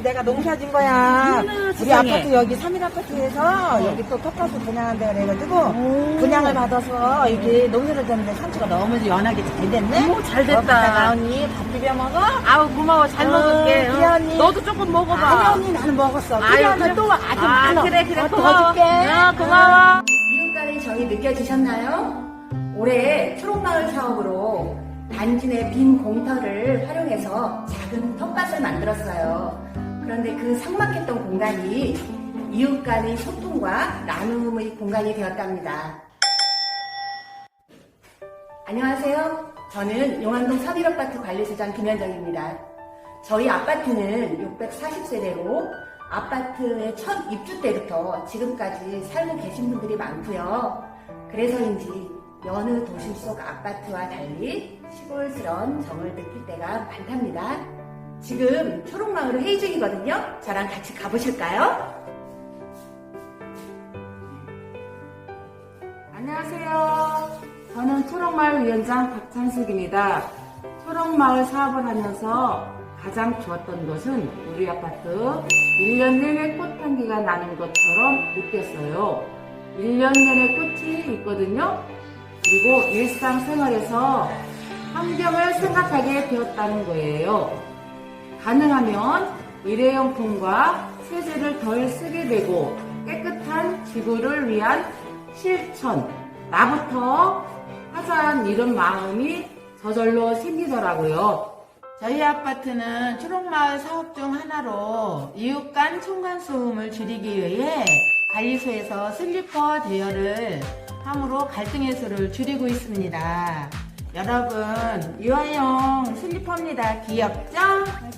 내가 농사 진 거야. 우리 세상에. 아파트 여기 3일 아파트에서 여기 또 텃밭을 분양한다 그래가지고 분양을 받아서 이렇게 농사를 졌는데 상추가 너무 연하게 잘 됐네. 오, 잘 됐다. 거기다가 언니 밥 비벼 먹어. 아우 고마워 잘 어, 먹을게. 응. 그래, 언니. 너도 조금 먹어봐. 아니 언니 나는 먹었어. 아유, 그래 언니 그래. 또 아주 아, 많어. 그래 그래 어, 더 고마워. 줄게. 어, 고마워. 이웃간의 정이 느껴지셨나요? 올해 초록마을 사업으로 단지 내 빈 공터를 활용해서 작은 텃밭을 만들었어요. 그런데 그 삭막했던 공간이 이웃 간의 소통과 나눔의 공간이 되었답니다. 안녕하세요. 저는 용안동 서비아파트 관리소장 김현정입니다. 저희 아파트는 640세대로 아파트의 첫 입주 때부터 지금까지 살고 계신 분들이 많고요. 그래서인지 여느 도심 속 아파트와 달리 시골스러운 정을 느낄 때가 많답니다. 지금 초록마을 회의 중이거든요. 저랑 같이 가보실까요? 안녕하세요. 저는 초록마을 위원장 박찬숙입니다. 초록마을 사업을 하면서 가장 좋았던 것은 우리 아파트 1년 내내 꽃향기가 나는 것처럼 느꼈어요. 1년 내내 꽃이 있거든요. 그리고 일상생활에서 환경을 생각하게 되었다는 거예요. 가능하면 일회용품과 세제를 덜 쓰게 되고 깨끗한 지구를 위한 실천, 나부터 하자는 이런 마음이 저절로 생기더라고요. 저희 아파트는 초록마을 사업 중 하나로 이웃 간 층간 소음을 줄이기 위해 관리소에서 슬리퍼 대여를 함으로 갈등 해소를 줄이고 있습니다. 여러분, 유아용 슬리퍼입니다. 귀엽죠?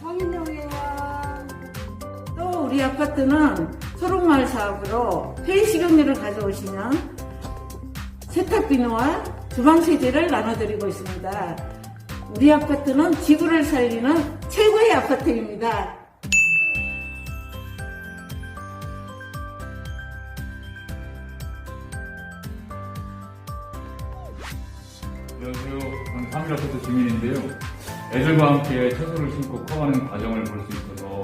성인용이에요. 또 우리 아파트는 초록마을 사업으로 폐식용료를 가져오시면 세탁비누와 주방세제를 나눠드리고 있습니다. 우리 아파트는 지구를 살리는 최고의 아파트입니다. 안녕하세요. 저는 사미라포트 주민인데요. 애들과 함께 채소를 심고 커가는 과정을 볼 수 있어서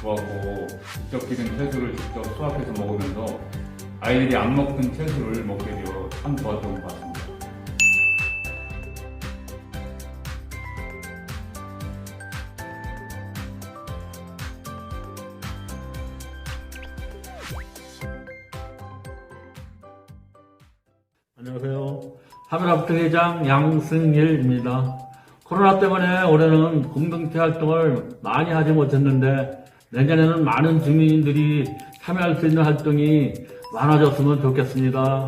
좋았고 직접 기른 채소를 직접 수확해서 먹으면서 아이들이 안 먹던 채소를 먹게 되어 참 좋았던 것 같습니다. 안녕하세요. 하멜아부터 회장 양승일입니다. 코로나 때문에 올해는 공동체 활동을 많이 하지 못했는데 내년에는 많은 주민들이 참여할 수 있는 활동이 많아졌으면 좋겠습니다.